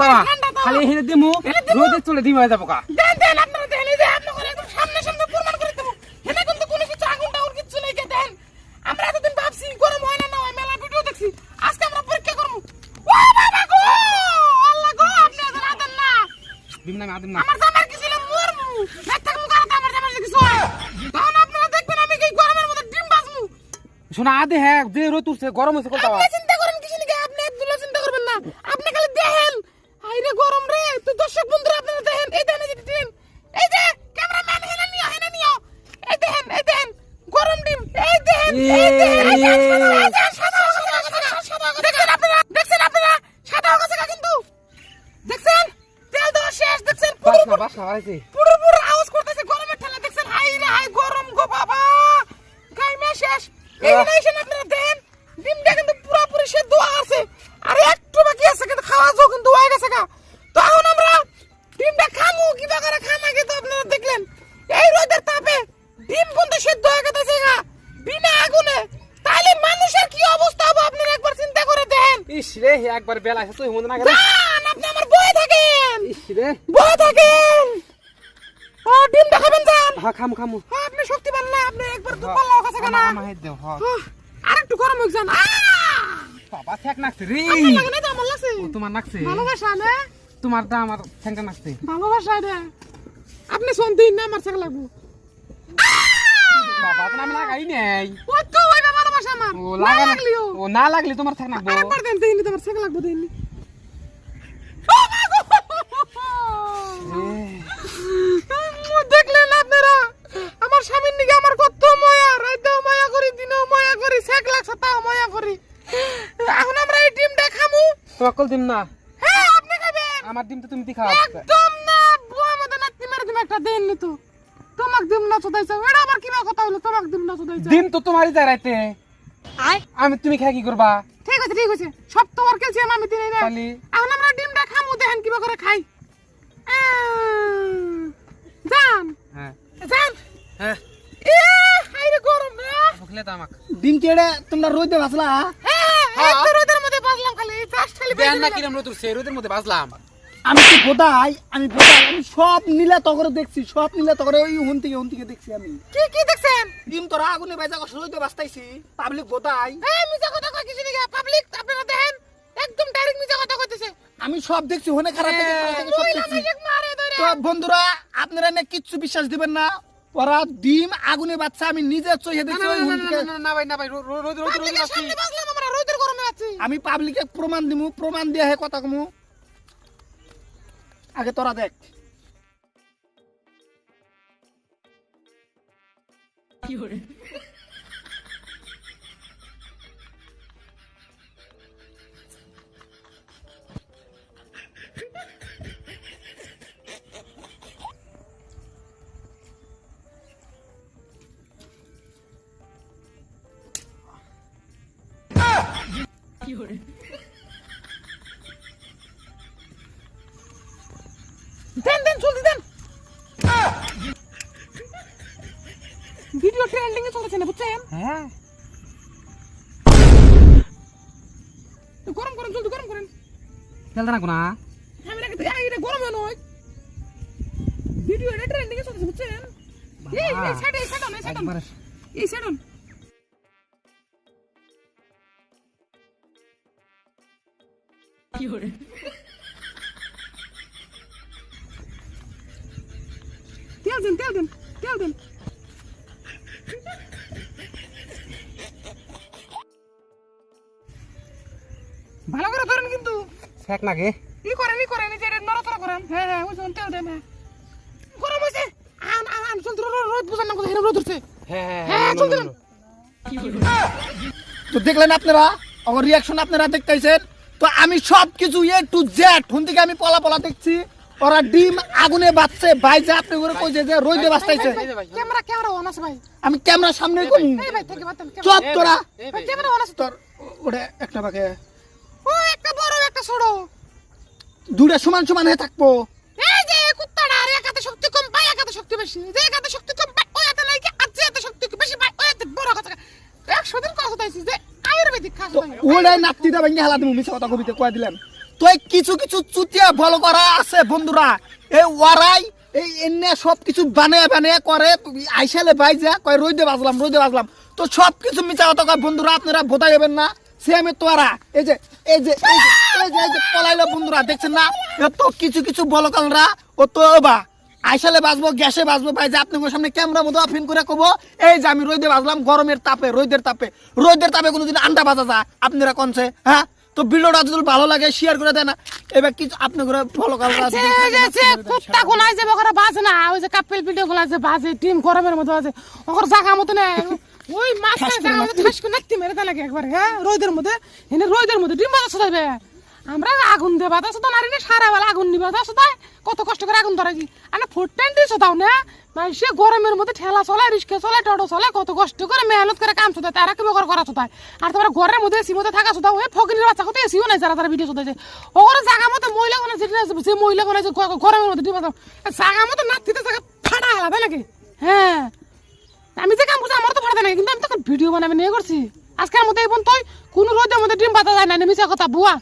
তাওয়া। খালি এখানে দিমু। রোদে চলে দিমু যাব কা দেন দেন আপনারা দেন যে আপনাদের একদম সামনে সামনে প্রমাণ করে দেবো এখানে কিন্তু কোনো কিছু আগুন টাগুন কিচ্ছু নেই কে দেন। আমরা এতদিন ভাবছি গরম হয় না না হয় মেলা ভিডিও দেখছি। আজকে আমরা পরীক্ষা করব ও বাবা গো! আল্লাহ গো আপনি এত রাতেন না। দিম না আদিম না। আমার জামার কি ছিল? মরমু। দেখ থাকমু কারণ আমার জামার কিছু হয়। তখন আপনারা দেখবেন আমি কি গরমের মধ্যে ডিম বাজমু শোনা আদে হ্যাঁ যে রোদ উঠছে গরম হয়েছে কোথাও আপনি চিন্তা করেন কিছু নাকি আপনি একদুলো চিন্তা করবেন না আপনি খালি দেখেন আইরে গরম রে। তো দর্শক বন্ধুরা আপনারা দেখেন এই দেখেন এই ডিম। এই যে ক্যামেরাম্যান হেনা নিও হেনা নিও। এই দেখেন এই দেখেন গরম ডিম। এই দেখেন এই দেখেন এই দেখেন, সাদা সাদা সাদা সাদা দেখছেন আপনারা? দেখছেন আপনারা? সাদা হয়ে গেছে কিন্তু। দেখছেন? তেল দেওয়া শেষ। দেখছেন? পুরো পুরো পুরো আওয়াজ করতেছে গরমের ঠেলা। দেখছেন? হাই রে হাই গরম গো বাবা। গাইমে শেষ। এই। কিবা করে খাম আগে তো আপনারা দেখলেন? এই রোদের তাপে ডিম কিন্তু সেদ্ধ হয়ে গেছে গা বিনা আগুনে। তাহলে মানুষের কি অবস্থা হবে আপনারা একবার চিন্তা করে দেখেন? ইস রে একবার বেলা আছে তুই মনে না গেলে। আপনি আমার বয়ে থাকেন। ইস রে। বয়ে থাকেন। ও ডিম দেখাবেন যান হ্যাঁ খামু খামু। হ্যাঁ, আপনি শক্তি পান না আপনি একবার দুধ পাল্লাও কাছে কেনা আমার দেও হ্যাঁ আর একটু গরম হয়ে যান বাবা ঠেক নাকছে রে। আপনার লাগে না তো আমার লাগছে? ও তোমার নাকছে। ভালোবাসা না? তোমার দা আমার ঠ্যাংটা নাকছে ভালোবাসা রে। আপনি শোন দিন না আমার সাথে লাগবো। বাবা আমি লাগাই নাই। ওই তো ওই ভালোবাসা আমার। ও লাগলি ও। না লাগলে তোমার ঠ্যাং নাকবো আরেকবার দেন দিন তোমার সাথে লাগবো দিন দেখলেন আপনারা? আমার স্বামীর নিকে আমার কত ময়া রাইতেও ময়া করি দিনেও ময়া করি সেক লাগছে তাও ময়া করি। এখন আমরা এই ডিমটা খামু। তোমার কল দিম না। আমার ডিম তো তুমি দি খাও একদম না বুয়া মতো না তিমের দিন একটা দেন নি তো তোমাক দিম না চোদাইছে এটা আবার কিবা কথা হলো তোমাক দিম না চোদাইছে। ডিম তো তোমারই যায় রাইতে। আমি তুমি খাই কি করবা? ঠিক আছে ঠিক আছে। সব তো ওর ক্যালসিয়াম আমি দিই না। খালি। এখন আমরা ডিমটা খামু দেখেন কিবা করে খাই। যান হ্যাঁ। যান হ্যাঁ। গরম রে। ভুকলে তো আমাকে। ডিম কেড়ে তোমরা রইতে বাসলা হ্যাঁ এই তো রোদের মধ্যে বাজলাম খালি। জাস্ট খালি দেন না কিরম রোদ উঠছে রোদের মধ্যে বাজলাম আমি তো বোধাই আমি বোধাই আমি সব নীলা তগরে দেখছি সব নীলা তগরে ওই হুন থেকে হুন থেকে দেখছি আমি। কি কি দেখছেন? ডিম তোরা আগুনে বাইজা কষ্ট রইতে বাস্তাইছি পাবলিক বোধাই এই মিজা কথা কয় কিছু নাকি? পাবলিক আপনারা দেখেন একদম ডাইরেক্ট মিজা কথা কইতেছে। আমি সব দেখছি হনে খারাপ থেকে খারাপ থেকে সব দেখছি। তো বন্ধুরা আপনারা না কিচ্ছু বিশ্বাস দিবেন না। ওরা ডিম আগুনে বাচ্চা আমি নিজে চোখে না দেখছি না ওই হুন থেকে। না, ভাই না ভাই রোদ রোদ রোদ আমি পাবলিকে প্রমাণ দিমু প্রমাণ দিয়ে হে কথা কমু। আগে তোরা দেখ দেন এ চলতেছে না বুঝছেন হ্যাঁ গরম করেন জলদি গরম করেন তেলটা রাখো না আমি নাকি এই এটা গরম নয় ভিডিও এটা ট্রেন্ডিং এ চলতেছে বুঝছেন এই এই সাইড এই সাইড এই সাইড এই সাইড তেল দেন তেল দেন তেল দেন শেখ নাকি? ই করেন ই করেন যে নড়াচড়া করেন। হ্যাঁ হ্যাঁ ওই তেল দেন হ্যাঁ। গরম হয়েছে আন আন আন চল রোদ বুঝান না কোথায় রোদ উঠছে। হ্যাঁ হ্যাঁ চল দিলাম তো দেখলেন আপনারা আমার রিয়াকশন আপনারা দেখতেছেন? তো আমি সব কিছু এ টু জেড হুন থেকে আমি পলা পলা দেখছি। ওরা ডিম আগুনে বাঁচছে। বাইজে আপনি করে কইছে যে রইদে বাঁচতাইছে ক্যামেরা ক্যামেরা অন আছে ভাই। আমি ক্যামেরা সামনে করি এই ভাই থেকে বাতাম চপ তোরা ক্যামেরা অন আছে। তোর ওটা একটা বাকে ও একটা বড় একটা ছোট দুটা সমান সমান হয়ে থাকব। এই যে কুত্তাটা আর এক হাতে শক্তি কম পায় এক হাতে শক্তি বেশি। যে এক হাতে শক্তি কম পায় ওই আর যে শক্তি বেশি পায় ওই বড় কথা। একশো দিন কথা হইছে যে আয়ুর্বেদিক খাস তো ওটাই নাতিটা ভেঙে হেলা দিব মিশা কথা কবিতে কয়ে দিলাম। তো কিছু কিছু চুতিয়া বল করা আছে বন্ধুরা। এই ওয়ারাই এই এনে সব কিছু বানিয়ে বানিয়ে করে আইসালে ভাই যা কয় রইদে বাজলাম রইদে বাজলাম। তো সব কিছু মিছা কথা কয় বন্ধুরা আপনারা বোঝাই যাবেন না। সে আমি তোরা এই যে এই যে এই যে এই যে পলাইলো বন্ধুরা দেখছেন না? এত কিছু কিছু বলকালরা ও তো বা। আইসালে গ্যাসে ভাই যে আপনাদের সামনে ক্যামেরা মতো করে কব। এই যে আমি রোদে গরমের তাপে রোদের তাপে। রোদের তাপে কোনোদিন আন্ডা বাজা যায় আপনারা কনছে হ্যাঁ? তো ভিডিওটা যদি ভালো লাগে শেয়ার করে দেন না। এবার কিছু আপনি করে ফলো যে কুত্তা কোনায় যে বকরা বাজে না ওই যে কাপেল ভিডিও গুলা যে বাজে টিম গরমের মতো আছে ওর জায়গা মতো না মেরে দেয় লাগে একবার হ্যাঁ? রোদের মধ্যে এনে রোদের মধ্যে ডিম বাজা শুধাইবে আমরা আগুন দেবা তো শুধু নারী সারা বেলা আগুন নিবা তো শুধাই কত কষ্ট করে আগুন ধরা কি? আর ফুট টেন দিয়ে না? মানে সে গরমের মধ্যে ঠেলা চলায় রিক্সা চলায় টোটো চলায় কত কষ্ট করে মেহনত করে কাম শুধায় তারা কি বকর করা শুধায় আর তোমার ঘরের মধ্যে এসি মধ্যে থাকা শুধাও ওই ফকিনের বাচ্চা কত এসিও নাই যারা তারা ভিডিও শুধাইছে ওর জায়গা মতো মহিলা কোনে যে মহিলা কোনে গরমের মধ্যে জায়গা মতো নাতিতে জায়গা ফাটা আলাদা লাগে। হ্যাঁ। আমি যে কাম করছি আমার তো ফাটা নাই, কিন্তু আমি তখন ভিডিও বানাবে, নিয়ে করছি। আজকে মধ্যে এই তুই কোনো রোদের মধ্যে ডিম পাতা যায় না মিশা কথা, বুয়া।